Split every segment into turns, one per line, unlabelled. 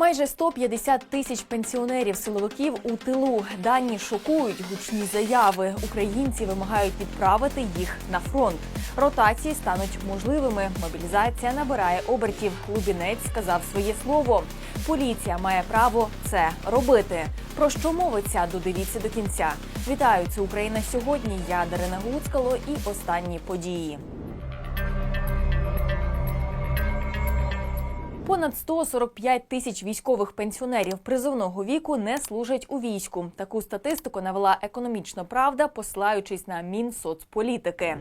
Майже 150 тисяч пенсіонерів силовиків у тилу. Дані шокують гучні заяви. Українці вимагають відправити їх на фронт. Ротації стануть можливими. Мобілізація набирає обертів. Лубінець сказав своє слово. Поліція має право це робити. Про що мовиться? Додивіться до кінця. Вітаю, це Україна сьогодні. Я Дарина Гуцкало і останні події. Понад 145 тисяч військових пенсіонерів призовного віку не служать у війську. Таку статистику навела економічна правда, посилаючись на Мінсоцполітики.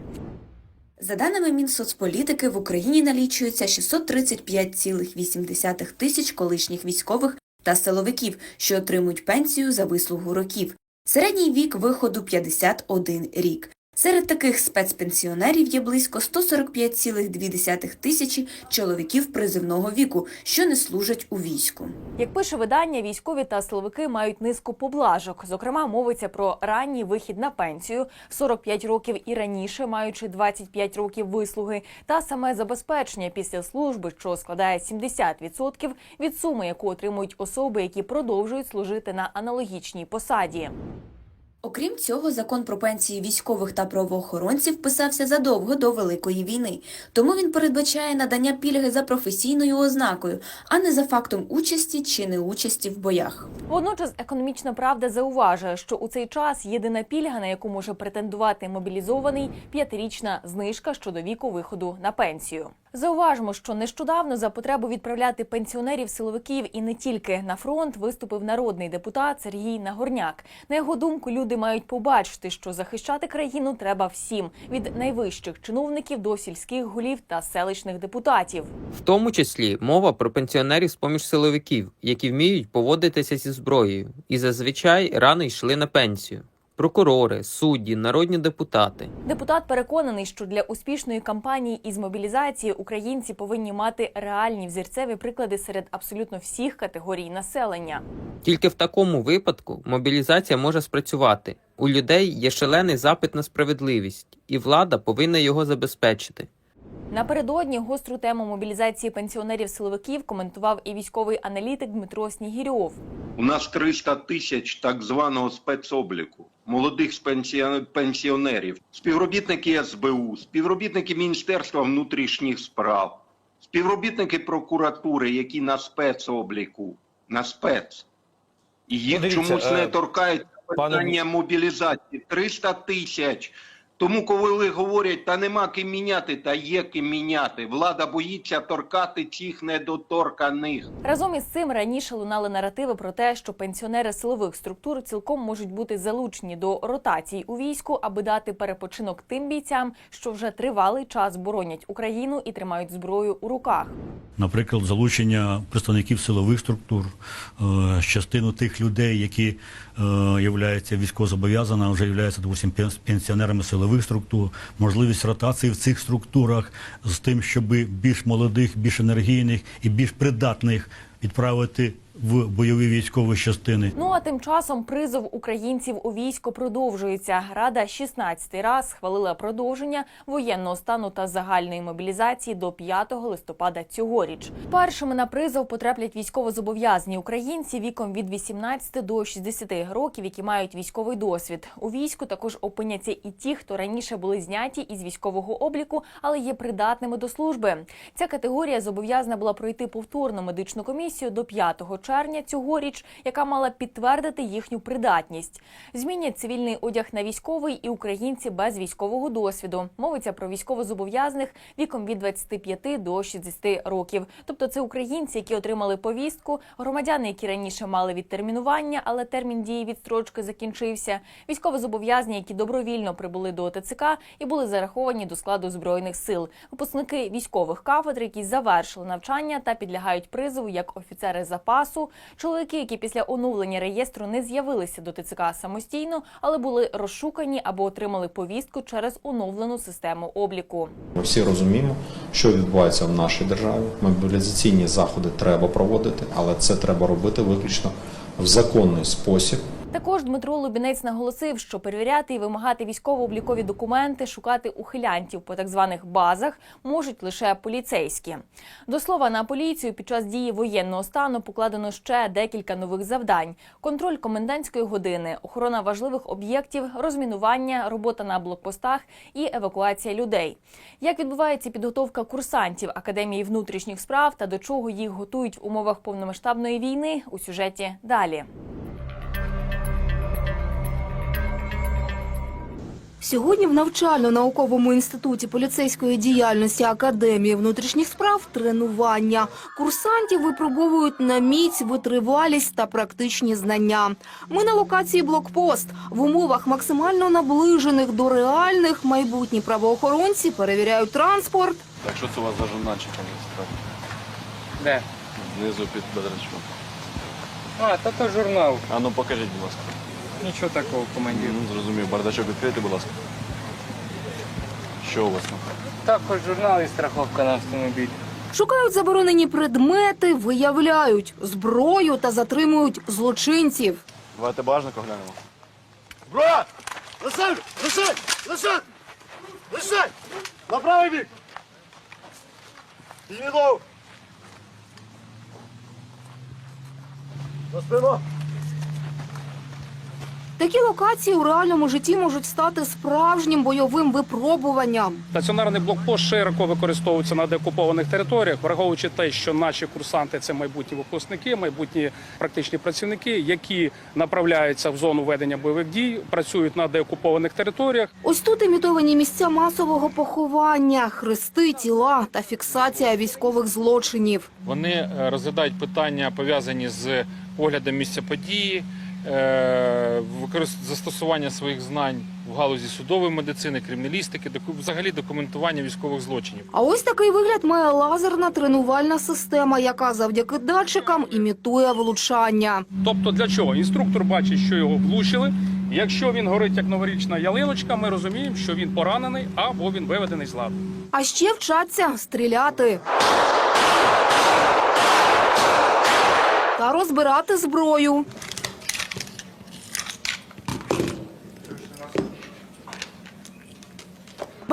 За даними Мінсоцполітики, в Україні налічується 635,8 тисяч колишніх військових та силовиків, що отримують пенсію за вислугу років. Середній вік виходу 51 рік. Серед таких спецпенсіонерів є близько 145,2 тисячі чоловіків призивного віку, що не служать у війську.
Як пише видання, військові та силовики мають низку поблажок. Зокрема, мовиться про ранній вихід на пенсію, 45 років і раніше, маючи 25 років вислуги, та саме забезпечення після служби, що складає 70% від суми, яку отримують особи, які продовжують служити на аналогічній посаді.
Окрім цього, закон про пенсії військових та правоохоронців писався задовго до Великої війни, тому він передбачає надання пільги за професійною ознакою, а не за фактом участі чи неучасті в боях.
Водночас економічна правда зауважує, що у цей час єдина пільга, на яку може претендувати мобілізований, п'ятирічна знижка щодо віку виходу на пенсію. Зауважимо, що нещодавно за потребу відправляти пенсіонерів силовиків і не тільки на фронт виступив народний депутат Сергій Нагорняк. На його думку, люди мають побачити, що захищати країну треба всім від найвищих чиновників до сільських голів та селищних депутатів.
В тому числі мова про пенсіонерів з поміж силовиків, які вміють поводитися зі зброєю, і зазвичай рано йшли на пенсію. Прокурори, судді, народні депутати.
Депутат переконаний, що для успішної кампанії із мобілізації українці повинні мати реальні взірцеві приклади серед абсолютно всіх категорій населення.
Тільки в такому випадку мобілізація може спрацювати. У людей є шалений запит на справедливість, і влада повинна його забезпечити.
Напередодні гостру тему мобілізації пенсіонерів-силовиків коментував і військовий аналітик Дмитро Снігірьов.
У нас 300 тисяч так званого спецобліку, молодих пенсіонерів, співробітники СБУ, співробітники Міністерства внутрішніх справ, співробітники прокуратури, які на спецобліку, на спец. І їх
Ну, дивіться,
чомусь не
е,
торкають
пане
питання мобілізації. 300 тисяч. Тому, коли говорять, та нема ким міняти, та є ким міняти. Влада боїться торкати цих недоторканих.
Разом із цим раніше лунали наративи про те, що пенсіонери силових структур цілком можуть бути залучені до ротацій у війську, аби дати перепочинок тим бійцям, що вже тривалий час боронять Україну і тримають зброю у руках.
Наприклад, залучення представників силових структур, е, частину тих людей, які е, являються військовозобов'язаними, вже являються допустим, пен- пенсіонерами силових структур, можливість ротації в цих структурах з тим, щоб більш молодих, більш енергійних і більш придатних відправити в бойові військові частини.
Ну а тим часом призов українців у військо продовжується. Рада 16 раз схвалила продовження воєнного стану та загальної мобілізації до 5 листопада цьогоріч. Першими на призов потраплять військовозобов'язані українці віком від 18 до 60 років, які мають військовий досвід. У війську також опиняться і ті, хто раніше були зняті із військового обліку, але є придатними до служби. Ця категорія зобов'язана була пройти повторну медичну комісію до 5 червня цьогоріч, яка мала підтвердити їхню придатність. Змінять цивільний одяг на військовий і українці без військового досвіду. Мовиться про військовозобов'язаних віком від 25 до 60 років. Тобто це українці, які отримали повістку, громадяни, які раніше мали відтермінування, але термін дії відстрочки закінчився. Військовозобов'язані, які добровільно прибули до ТЦК і були зараховані до складу збройних сил. Випускники військових кафедр, які завершили навчання та підлягають призову як офіцери запасу. Чоловіки, які після оновлення реєстру не з'явилися до ТЦК самостійно, але були розшукані або отримали повістку через оновлену систему обліку.
Ми всі розуміємо, що відбувається в нашій державі. Мобілізаційні заходи треба проводити, але це треба робити виключно в законний спосіб
Також Дмитро Лубінець наголосив, що перевіряти і вимагати військово-облікові документи, шукати ухилянтів по так званих базах можуть лише поліцейські. До слова, на поліцію під час дії воєнного стану покладено ще декілька нових завдань: контроль комендантської години, охорона важливих об'єктів, розмінування, робота на блокпостах і евакуація людей. Як відбувається підготовка курсантів Академії внутрішніх справ та до чого їх готують в умовах повномасштабної війни у сюжеті далі.
Сьогодні в навчально-науковому інституті поліцейської діяльності Академії внутрішніх справ тренування. Курсантів випробовують на міць, витривалість та практичні знання. Ми на локації блокпост. В умовах максимально наближених до реальних майбутні правоохоронці перевіряють транспорт,
Так, що це у вас за журнальчик там насправді?
Де?
Знизу під бедрачком.
А, та то журнал.
А ну покажіть, будь ласка.
Нічого такого, командир.
Ну, зрозумів. Бардачок відкритий, будь ласка. Що у вас там?
Також журнал і страховка на автомобіль.
шукають заборонені предмети, виявляють зброю та затримують злочинців.
Давайте бажника глянемо.
Брат! Лишай! Лишай! Лишай! Лишай! На правий бік! Підніміть ногу! На спину!
Такі локації у реальному житті можуть стати справжнім бойовим випробуванням.
Стаціонарний блокпост широко використовується на деокупованих територіях, враховуючи те, що наші курсанти це майбутні випускники, майбутні практичні працівники, які направляються в зону ведення бойових дій, працюють на деокупованих територіях.
Ось тут імітовані місця масового поховання, хрести, тіла та фіксація військових злочинів.
Вони е, розглядають питання пов'язані з оглядом місця події, застосування своїх знань в галузі судової медицини, криміналістики, взагалі документування військових злочинів.
А ось такий вигляд має лазерна тренувальна система, яка завдяки датчикам імітує влучання.
Тобто, для чого інструктор бачить, що його влучили. Якщо він горить як новорічна ялиночка, ми розуміємо, що він поранений або він виведений з ладу.
А ще вчаться стріляти. Та розбирати зброю.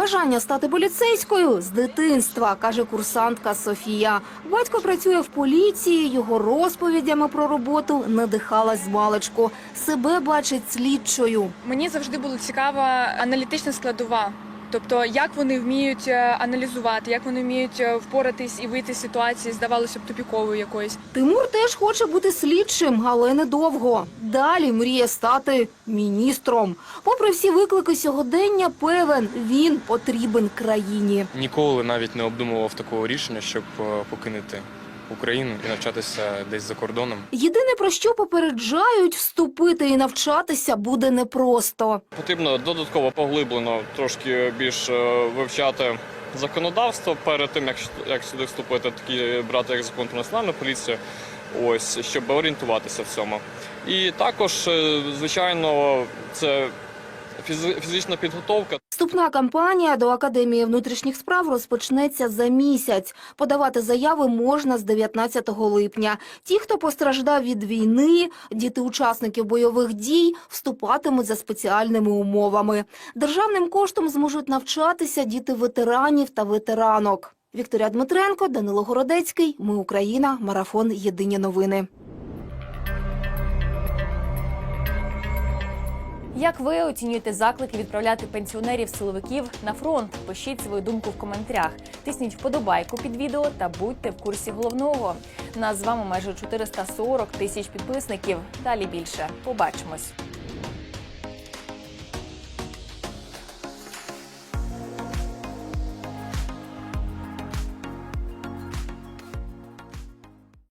Бажання стати поліцейською з дитинства, каже курсантка Софія. Батько працює в поліції, його розповідями про роботу надихалась з маличку. Себе бачить слідчою.
Мені завжди було цікава аналітична складова. Тобто, як вони вміють е, аналізувати, як вони вміють е, впоратись і вийти з ситуації, здавалося б, тупіковою якоюсь.
Тимур теж хоче бути слідчим, але недовго. Далі мріє стати міністром. Попри всі виклики сьогодення, певен, він потрібен країні.
Ніколи навіть не обдумував такого рішення, щоб е, покинути Україну і навчатися десь за кордоном.
Єдине про що попереджають, вступити і навчатися буде непросто.
Потрібно додатково поглиблено трошки більш е, вивчати законодавство перед тим, як, як сюди вступити, такі брати як закон про національну поліцію, ось щоб орієнтуватися в цьому. І також, е, звичайно, це фізи- фізична підготовка.
Вступна кампанія до Академії внутрішніх справ розпочнеться за місяць. Подавати заяви можна з 19 липня. Ті, хто постраждав від війни, діти учасників бойових дій, вступатимуть за спеціальними умовами. Державним коштом зможуть навчатися діти ветеранів та ветеранок. Вікторія Дмитренко, Данило Городецький. Ми Україна. Марафон. Єдині новини.
Як ви оцінюєте заклики відправляти пенсіонерів-силовиків на фронт? Пишіть свою думку в коментарях. Тисніть вподобайку під відео та будьте в курсі головного. Нас з вами майже 440 тисяч підписників. Далі більше. Побачимось.